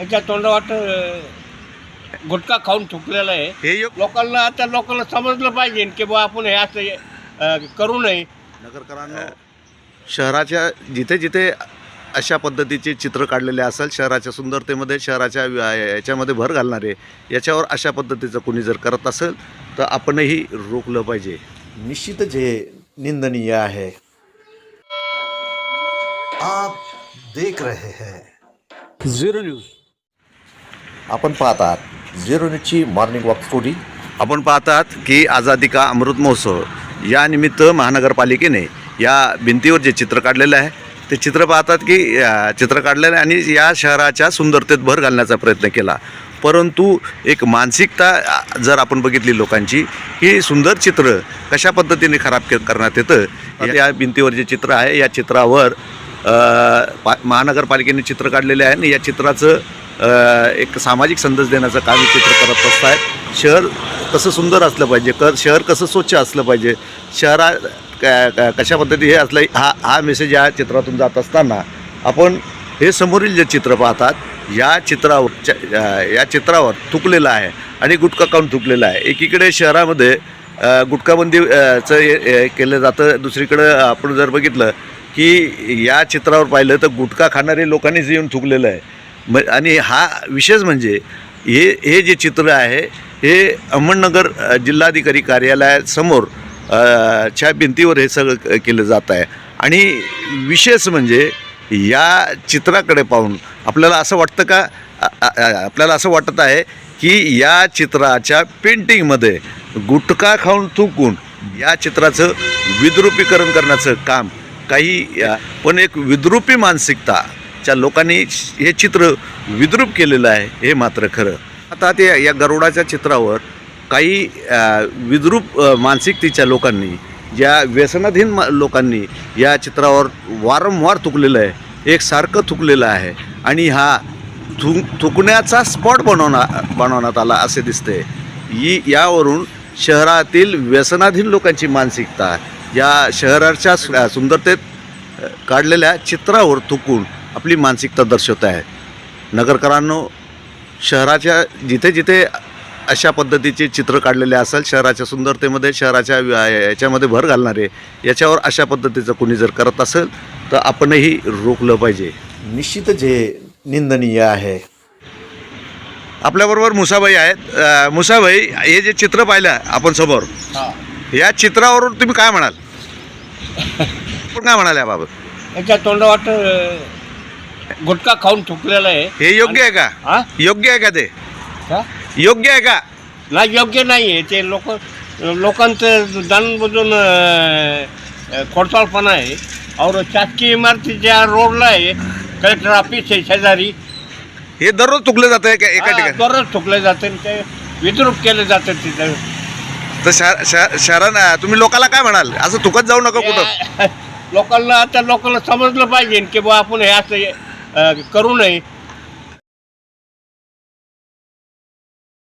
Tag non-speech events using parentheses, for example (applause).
याच्या तोंडावाट गुटखा खाऊन थुकलेला आहे. हे योग लोकांना आता लोकांना समजलं पाहिजे की बा आपण हे असं अं, करू नये. नगरकरांनो शहराच्या जिथे जिथे अशा पद्धतीचे चित्र काढलेले असेल शहराच्या सुंदरतेमध्ये शहराच्या व्या- याच्यामध्ये भर घालणारे याच्यावर अशा पद्धतीचं कोणी जर करत असेल तर आपणही रोखलं पाहिजे. निश्चितच हे निंदनीय आहे. आप देख रहे हैं। Zero news. आपण पाहतात झिरो न्यूजची मॉर्निंग वॉक स्टोरी आपण पाहतात की आझादी का अमृत महोत्सव या निमित्त महानगरपालिकेने या भिंतीवर जे चित्र काढलेलं आहे ते चित्र पाहतात की चित्र काढलेलं आहे आणि या शहराच्या सुंदरतेत भर घालण्याचा प्रयत्न केला. परंतु एक मानसिकता जर आपण बघितली लोकांची ही सुंदर चित्र कशा पद्धतीने खराब के करण्यात येतं या भिंतीवर जे चित्र आहे या चित्रावर पा महानगरपालिकेने चित्र काढलेले आहे आणि या चित्राचं एक सामाजिक संदेश देण्याचं काम चित्र करत असत आहेत शहर कसं सुंदर असलं पाहिजे क शहर कसं स्वच्छ असलं पाहिजे शहरा क- कशा पद्धती हे असलं हा हा मेसेज या चित्रातून जात असताना आपण हे समोरील जे चित्र पाहतात या चित्रावर या चित्रावर थुकलेलं आहे आणि गुटखा काऊन थुकलेलं आहे. एकीकडे शहरामध्ये गुटखाबंदीचं हे- हे केलं जातं दुसरीकडं आपण जर बघितलं की या चित्रावर पाहिलं तर गुटखा खाणारे लोकांनीच येऊन थुकलेलं आहे. म आणि हा विशेष म्हणजे हे हे जे चित्र आहे हे अहमदनगर जिल्हाधिकारी कार्यालयासमोर च्या भिंतीवर हे सगळं केलं जात आहे. आणि विशेष म्हणजे या चित्राकडे पाहून आपल्याला असं वाटतं का आपल्याला असं वाटत आहे की या चित्राच्या पेंटिंगमध्ये गुटखा खाऊन थुकून या चित्राचं विद्रुपीकरण करण्याचं काम काही पण एक विद्रुपी च्या लोकांनी हे चित्र विद्रूप केलेलं आहे हे मात्र खरं. आता ते या गरुडाच्या चित्रावर काही विद्रूप मानसिकतेच्या लोकांनी ज्या व्यसनाधीन मा- लोकांनी या चित्रावर वारंवार थुकलेलं आहे एक सारखं थुकलेलं आहे आणि हा थु थुकण्याचा स्पॉट बनवणा बनवण्यात आला असे दिसते. ही यावरून शहरातील व्यसनाधीन लोकांची मानसिकता या शहराच्या सुंदरतेत काढलेल्या चित्रावर थुकून आपली मानसिकता दर्शवत आहे. नगरकरांनो शहराच्या जिथे जिथे अशा पद्धतीचे चित्र काढलेले असेल शहराच्या सुंदरतेमध्ये शहराच्या याच्यामध्ये भर घालणारे याच्यावर अशा पद्धतीचं कोणी जर करत असेल तर आपणही रोखलं पाहिजे. निश्चितच हे निंदनीय आहे. आपल्याबरोबर मुसाबाई आहेत. मुसाबाई हे जे चित्र पाहिलं आपण समोर या चित्रावरून तुम्ही काय म्हणाल? (laughs) आपण काय म्हणाल याबाबत याच्या तोंडावाट गुटखा खाऊन थुकलेला आहे. हे योग्य आहे का? हा? योग्य आहे का ते? का? योग्य आहे का? नाही योग्य नाही आहे ते लोक लोकांचं जाणून खोडसाळपणा आहे. और शासकीय इमारतीच्या रोडला आहे. कलेक्टर ऑफिस आहे शेजारी. हे दररोज चुकलं जातं एका एका हा, ठिकाणी? दररोज थुकले जाते आणि ते विद्रूप केले जाते तिथं. तर शहर शहर शहरानं तुम्ही लोकांना काय म्हणाल? असं चुकत जाऊ नका कुठं? (laughs) लोकांना आता लोकांना समजलं पाहिजे की बा आपण हे असं अं, करू नये.